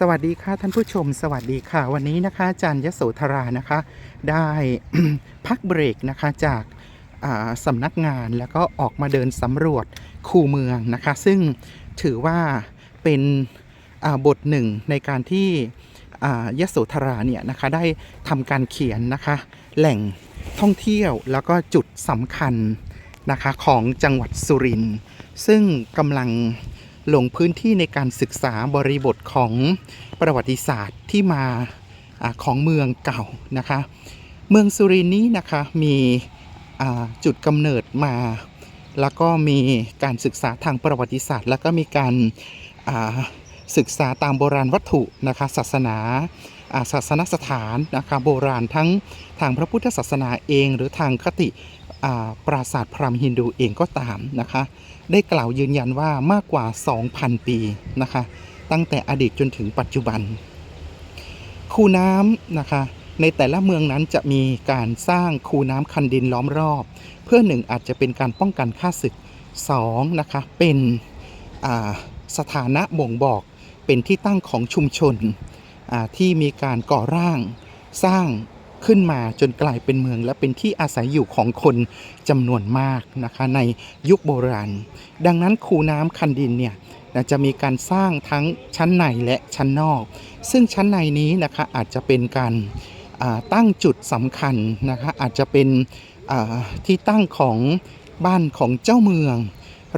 สวัสดีค่ะท่านผู้ชม สวัสดีค่ะ วันนี้นะคะอาจารย์ยโสธรานะคะ ได้พักเบรกนะคะจากาสำนักงานแล้วก็ออกมาเดินสำรวจคูเมืองนะคะ ซึ่งถือว่าเป็นบทหนึ่งในการที่ยโสธราเนี่ยนะคะได้ทำการเขียนนะคะ แหล่งท่องเที่ยวแล้วก็จุดสำคัญนะคะของจังหวัดสุรินทร์ซึ่งกำลัง ลงพื้นที่ในการศึกษาบริบทของประวัติศาสตร์ที่มาอของเมืองเก่านะคะ เมืองสุรินนี้นะคะมีจุดกำเนิดมา แล้วก็มีการศึกษาทางประวัติศาสตร์ แล้วก็มีการศึกษาตามโบราณวัตถุนะคะศาสนาศาสนสถานนะคะโบราณทั้งทางพระพุทธศาสนาเอง หรือทางคติ ปราสาทพราหมณ์ฮินดูเองก็ตามนะคะ ได้กล่าวยืนยันว่ามากกว่า 2,000 ปีนะคะ ตั้งแต่อดีตจนถึงปัจจุบัน คูน้ำนะคะ ในแต่ละเมืองนั้นจะมีการสร้างคูน้ำคันดินล้อมรอบ เพื่อหนึ่งอาจจะเป็นการป้องกันค่าศึกสองนะคะ เป็นสถานะบ่งบอกเป็นที่ตั้งของชุมชนที่มีการก่อร่างสร้าง ขึ้นมาจนกลายเป็นเมือง และเป็นที่อาศัยอยู่ของคนจำนวนมากนะคะในยุคโบราณ ดังนั้นคูน้ำคันดินเนี่ยจะมีการสร้างทั้งชั้นในและชั้นนอก ซึ่งชั้นในนี้นะคะอาจจะเป็นการตั้งจุดสำคัญนะคะอาจจะเป็นที่ตั้งของบ้านของเจ้าเมือง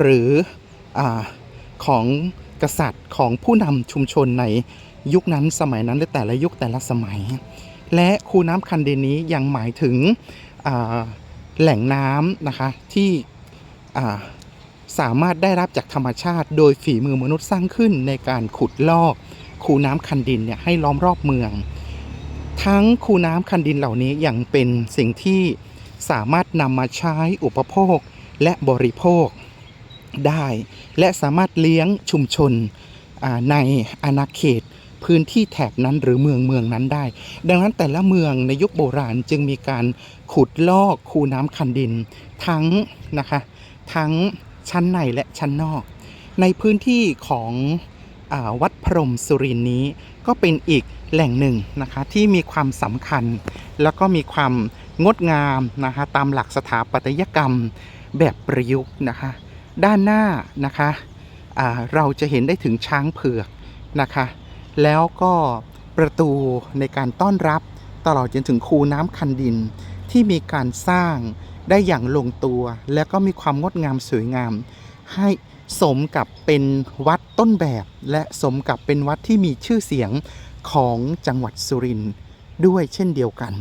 หรืออของกษัตริย์ของผู้นำชุมชนในยุคนั้นสมัยนั้นหรือแต่ละยุคแต่ละสมัย และคูน้ำคันเดนนี้ยังหมายถึงแหล่งน้ำนะคะที่สามารถได้รับจากธรรมชาติ โดยฝีมือมนุษย์สร้างขึ้นในการขุดลอกคูน้ำคันดินเนี่ยให้ล้อมรอบเมือง ทั้งคูน้ำคันดินเหล่านี้ยังเป็นสิ่งที่สามารถนำมาใช้อุปโภคและบริโภคได้ และสามารถเลี้ยงชุมชนในอาณาเขต พื้นที่แถบนั้นหรือเมืองเมืองนั้นได้ ดังนั้นแต่ละเมืองในยุคโบราณจึงมีการขุดลอกคูน้ำคันดิน ทั้งนะคะทั้งชั้นในและชั้นนอก ในพื้นที่ของอวัดพรมสุรินนี้ ก็เป็นอีกแหล่งหนึ่งนะคะที่มีความสำคัญ แล้วก็มีความงดงามนะคะตามหลักสถาปัตยกรรมแบบประยุกต์นะคะด้านหน้านะคะเราจะเห็นได้ถึงช้างเผือกนะคะ แล้วก็ประตูในการต้อนรับตลอดจนถึงคูน้ำคันดินที่มีการสร้างได้อย่างลงตัว และก็มีความงดงามสวยงาม ให้สมกับเป็นวัดต้นแบบ และสมกับเป็นวัดที่มีชื่อเสียงของจังหวัดสุรินทร์ด้วยเช่นเดียวกัน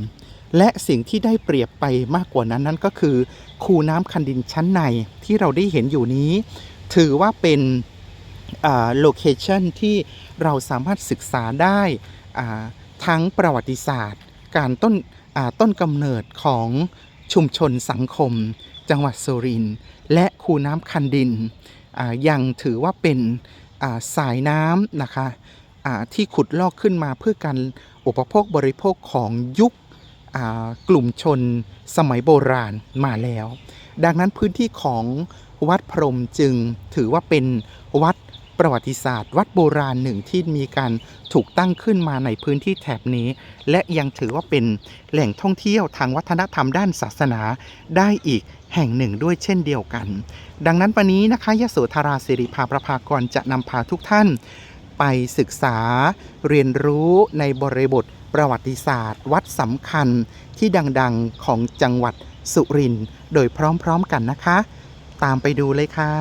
และสิ่งที่ได้เปรียบไปมากกว่านั้นนั่นก็คือ คูน้ำคันดินชั้นในที่เราได้เห็นอยู่นี้ ถือว่าเป็น โลเคชันที่เราสามารถศึกษาได้ทั้งประวัติศาสตร์ การต้นต้นกำเนิดของชุมชนสังคม จังหวัดสุรินทร์และคูน้ำคันดินยังถือว่าเป็นสายน้ำนะคะที่ขุดลอกขึ้นมาเพื่อการอุปโภคบริโภคของยุคกลุ่มชนสมัยโบราณมาแล้ว ดังนั้นพื้นที่ของวัดพรมจึงถือว่าเป็นวัด ประวัติศาสตร์ วัดโบราณหนึ่งที่มีการถูกตั้งขึ้นมาในพื้นที่แถบนี้ และยังถือว่าเป็นแหล่งท่องเที่ยวทางวัฒนธรรมด้านศาสนาได้อีกแห่งหนึ่งด้วยเช่นเดียวกัน ดังนั้นวันนี้นะคะยโสธราสิริภาประภากรจะนำพาทุกท่าน ไปศึกษา เรียนรู้ในบริบทประวัติศาสตร์ วัดสำคัญที่ดังๆของจังหวัดสุรินทร์โดยพร้อมๆกันนะคะ ตามไปดูเลยค่ะ